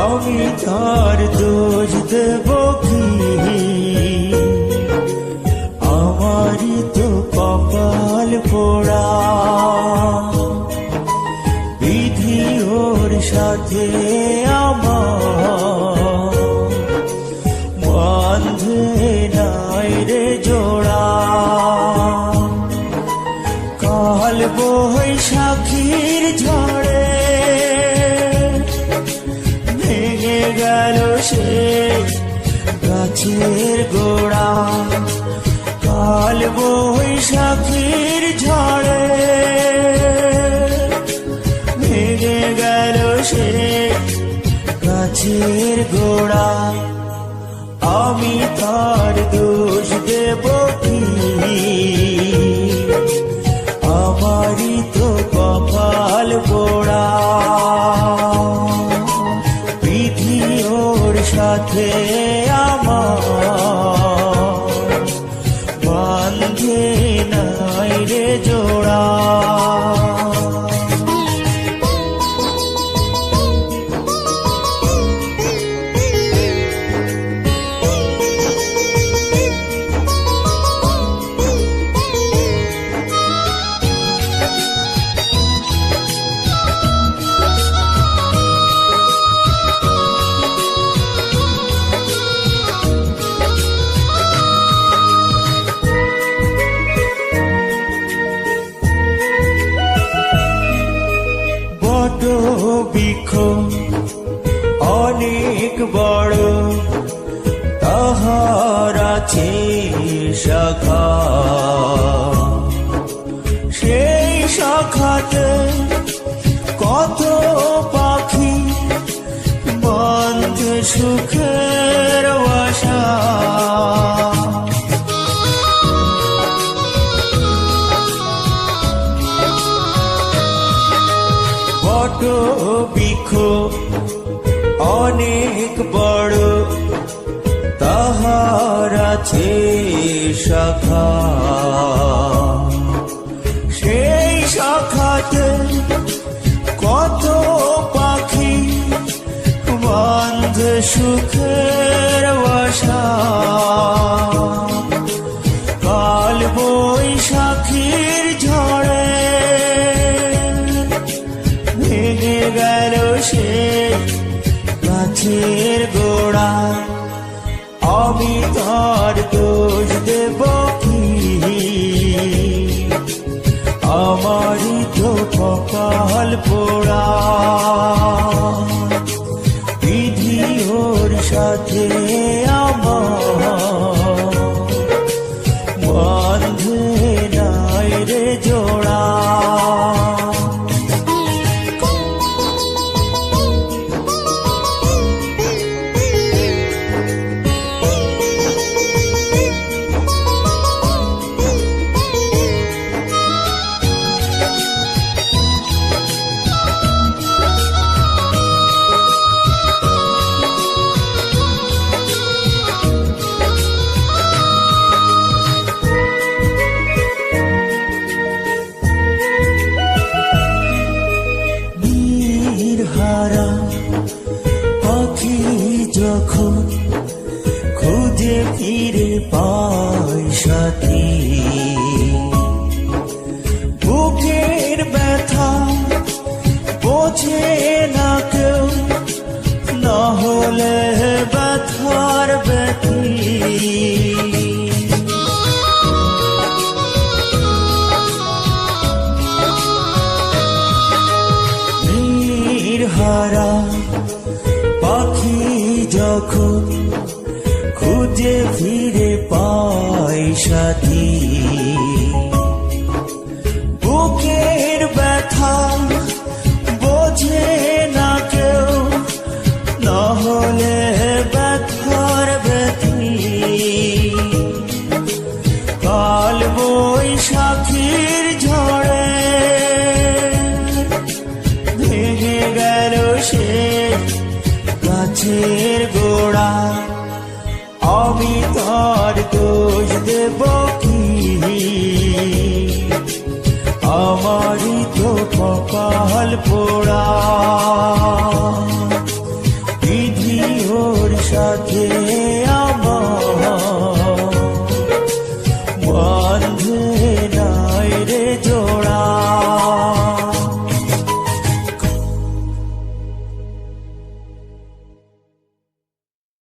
আমি তার দোষ দেব কি? আমারই তো কপাল পোড়া। বিধি ওর সাথে নাই বৈশাখীর ঝড়ে গাছের গোড়া কাল বৈশাখীর ঝড়ে। ভেঙে গেল সে গাছের গোড়া। আমি তার দোষ দেব রে জোড়া। বট বৃক্ষ অনেক বড় তাহার আছে শাখা। আছে শাখা। সেই শাখাতে কত পাখি বন্ধ সুখের বাসা। কাল বৈশাখীর ঝড়ে ভেঙে গেল সে গাছের আমি তার দোষ দেব কি আমারই তো কপাল পোড়া। বিধি ওর সাথে যখন খুঁজে ফিরে পাই সাথী। বুকের ব্যথা বোঝে না খুঁজে ফিরে পায় সাথী। বুকের ব্যথা বোঝে না কেউ না হলে ব্যথার ব্যথী কাল বৈশাখীর ঝড়ে ভেঙে গেল সে গাছের দেব কি আমারই তো কপাল পোড়া। বিধি ওর সাথে